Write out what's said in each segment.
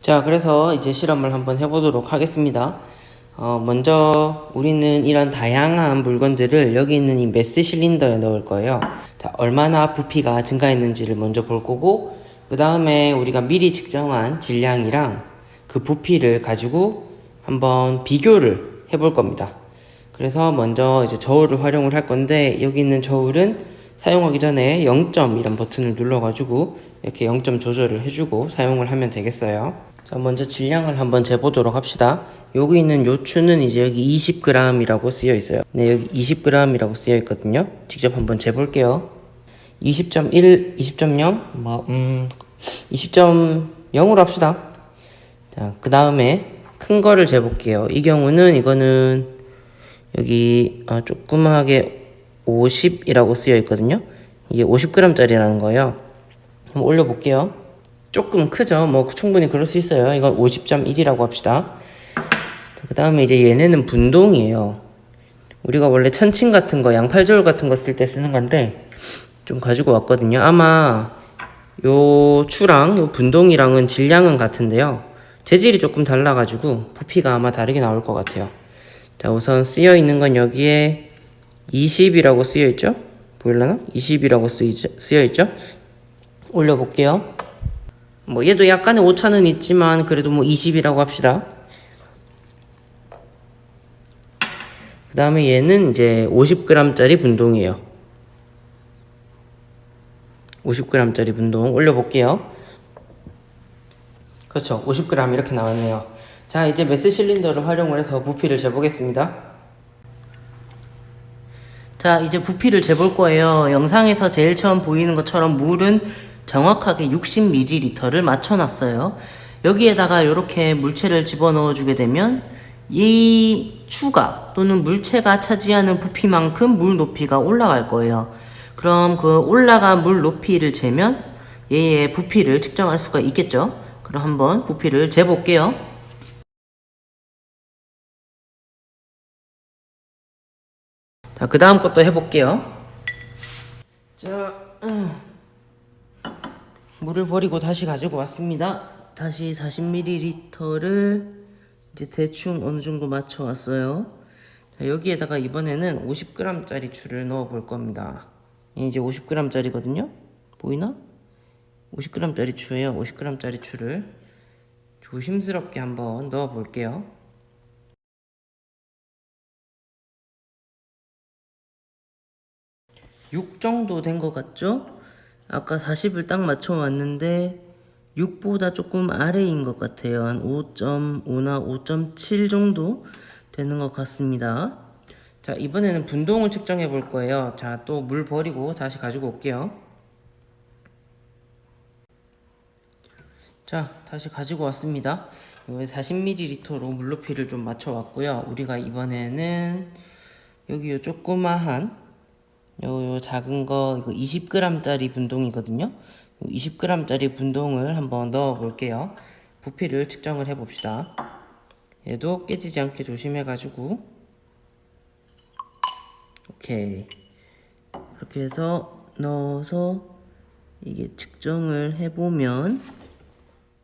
자, 그래서 이제 실험을 한번 해보도록 하겠습니다. 어, 먼저 우리는 이런 다양한 물건들을 여기 있는 이 메스 실린더에 넣을 거예요. 자, 얼마나 부피가 증가했는지를 먼저 볼 거고, 그 다음에 우리가 미리 측정한 질량이랑 그 부피를 가지고 한번 비교를 해볼 겁니다. 그래서 먼저 이제 저울을 활용을 할 건데, 여기 있는 저울은 사용하기 전에 0점 이런 버튼을 눌러가지고 이렇게 0점 조절을 해주고 사용을 하면 되겠어요. 자, 먼저 질량을 한번 재보도록 합시다. 여기 있는 요 추는 이제 여기 20g이라고 쓰여 있어요. 네, 여기 20g이라고 쓰여 있거든요. 직접 한번 재볼게요. 20.1, 20.0, 뭐, 음, 20.0으로 합시다. 자, 그 다음에 큰 거를 재볼게요. 이 경우는 이거는 여기 어, 조그맣게 50이라고 쓰여 있거든요. 이게 50g짜리라는 거예요. 한번 올려볼게요. 조금 크죠? 뭐 충분히 그럴 수 있어요. 이건 50.1이라고 합시다. 그 다음에 이제 얘네는 분동이에요. 우리가 원래 천칭 같은 거, 양팔저울 같은 거 쓸 때 쓰는 건데 좀 가지고 왔거든요. 아마 요 추랑 요 분동이랑은 질량은 같은데요. 재질이 조금 달라가지고 부피가 아마 다르게 나올 것 같아요. 자, 우선 쓰여 있는 건 여기에 20이라고 쓰여 있죠? 보일라나? 20이라고 쓰여 있죠? 올려볼게요. 뭐 얘도 약간의 오차는 있지만 그래도 뭐 20이라고 합시다. 그 다음에 얘는 이제 50g짜리 분동이에요. 50g짜리 분동 올려볼게요. 그렇죠. 50g 이렇게 나왔네요. 자, 이제 메스 실린더를 활용을 해서 부피를 재보겠습니다. 자, 이제 부피를 재볼 거예요. 영상에서 제일 처음 보이는 것처럼 물은 정확하게 60ml를 맞춰놨어요. 여기에다가 이렇게 물체를 집어넣어 주게 되면 이 추가 또는 물체가 차지하는 부피만큼 물 높이가 올라갈 거예요. 그럼 그 올라간 물 높이를 재면 얘의 부피를 측정할 수가 있겠죠. 그럼 한번 부피를 재볼게요. 자, 그 다음 것도 해볼게요. 자, 음. 물을 버리고 다시 가지고 왔습니다. 다시 40ml를 이제 대충 어느 정도 맞춰 왔어요. 자, 여기에다가 이번에는 50g짜리 추를 넣어 볼 겁니다. 이제 50g짜리거든요. 보이나? 50g짜리 추예요. 50g짜리 추를 조심스럽게 한번 넣어 볼게요. 6 정도 된 것 같죠? 아까 40을 딱 맞춰 왔는데 6보다 조금 아래인 것 같아요. 한 5.5나 5.7 정도 되는 것 같습니다. 자, 이번에는 분동을 측정해 볼 거예요. 자, 또 물 버리고 다시 가지고 올게요. 자, 다시 가지고 왔습니다. 40ml로 물 높이를 좀 맞춰 왔고요. 우리가 이번에는 여기 요 조그마한 요, 요 작은 거 이거 20g짜리 분동이거든요. 20g짜리 분동을 한번 넣어 볼게요. 부피를 측정을 해 봅시다. 얘도 깨지지 않게 조심해 가지고 오케이. 이렇게 해서 넣어서 이게 측정을 해 보면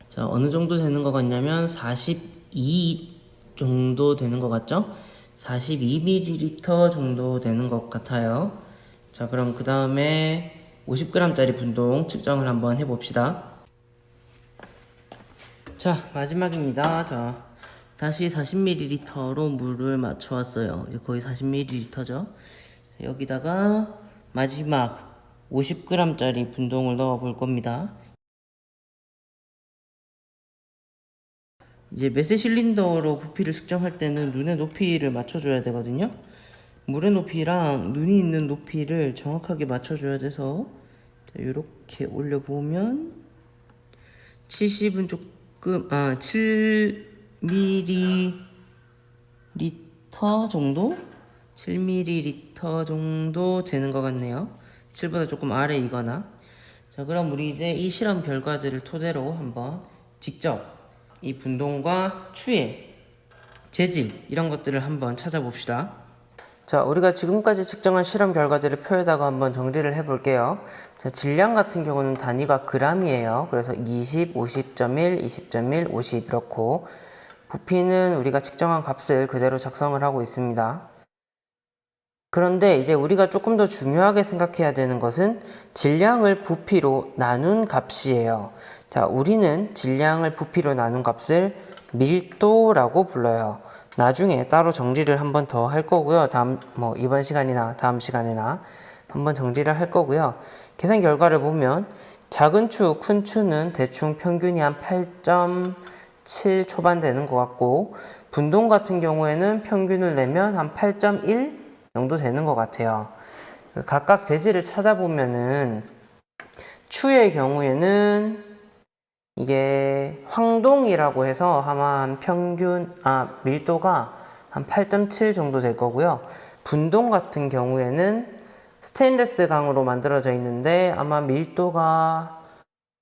자, 어느 정도 되는 것 같냐면 42 정도 되는 것 같죠? 42ml 정도 되는 것 같아요. 자, 그럼 그 다음에 50g짜리 분동 측정을 한번 해봅시다. 자, 마지막입니다. 자, 다시 40ml로 물을 맞춰왔어요. 이제 거의 40ml죠. 여기다가 마지막 50g짜리 분동을 넣어 볼 겁니다. 이제 메세 실린더로 부피를 측정할 때는 눈의 높이를 맞춰줘야 되거든요. 물의 높이랑 눈이 있는 높이를 정확하게 맞춰줘야 돼서 이렇게 올려보면 70은 조금 아 7ml 정도? 7ml 정도 되는 것 같네요. 7보다 조금 아래이거나 자 그럼 우리 이제 이 실험 결과들을 토대로 한번 직접 이 분동과 추의 재질 이런 것들을 한번 찾아봅시다. 자, 우리가 지금까지 측정한 실험 결과들을 표에다가 한번 정리를 해 볼게요. 자, 질량 같은 경우는 단위가 g이에요. 그래서 20, 50.1, 20.1, 50 이렇고 부피는 우리가 측정한 값을 그대로 작성을 하고 있습니다. 그런데 이제 우리가 조금 더 중요하게 생각해야 되는 것은 질량을 부피로 나눈 값이에요. 자, 우리는 질량을 부피로 나눈 값을 밀도라고 불러요. 나중에 따로 정리를 한 번 더 할 거고요. 다음 뭐 이번 시간이나 다음 시간에나 한번 정리를 할 거고요. 계산 결과를 보면 작은 추, 큰 추는 대충 평균이 한 8.7 초반 되는 것 같고 분동 같은 경우에는 평균을 내면 한 8.1 정도 되는 것 같아요. 그 각각 재질을 찾아보면은 추의 경우에는 이게 황동이라고 해서 아마 한 평균 아 밀도가 한 8.7 정도 될 거고요. 분동 같은 경우에는 스테인레스 강으로 만들어져 있는데 아마 밀도가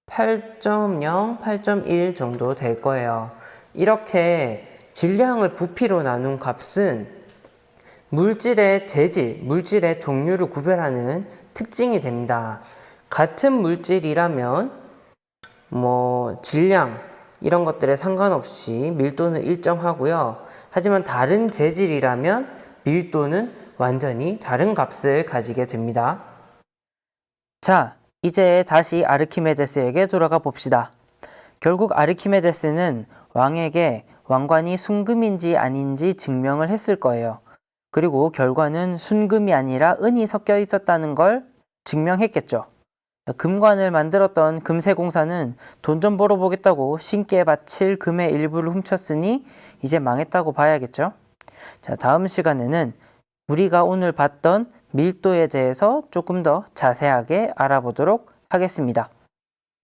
8.0, 8.1 정도 될 거예요. 이렇게 질량을 부피로 나눈 값은 물질의 재질, 물질의 종류를 구별하는 특징이 됩니다. 같은 물질이라면 뭐 질량 이런 것들에 상관없이 밀도는 일정하고요. 하지만 다른 재질이라면 밀도는 완전히 다른 값을 가지게 됩니다. 자, 이제 다시 아르키메데스에게 돌아가 봅시다. 결국 아르키메데스는 왕에게 왕관이 순금인지 아닌지 증명을 했을 거예요. 그리고 결과는 순금이 아니라 은이 섞여 있었다는 걸 증명했겠죠. 금관을 만들었던 금세공사는 돈 좀 벌어보겠다고 신께 바칠 금의 일부를 훔쳤으니 이제 망했다고 봐야겠죠. 자, 다음 시간에는 우리가 오늘 봤던 밀도에 대해서 조금 더 자세하게 알아보도록 하겠습니다.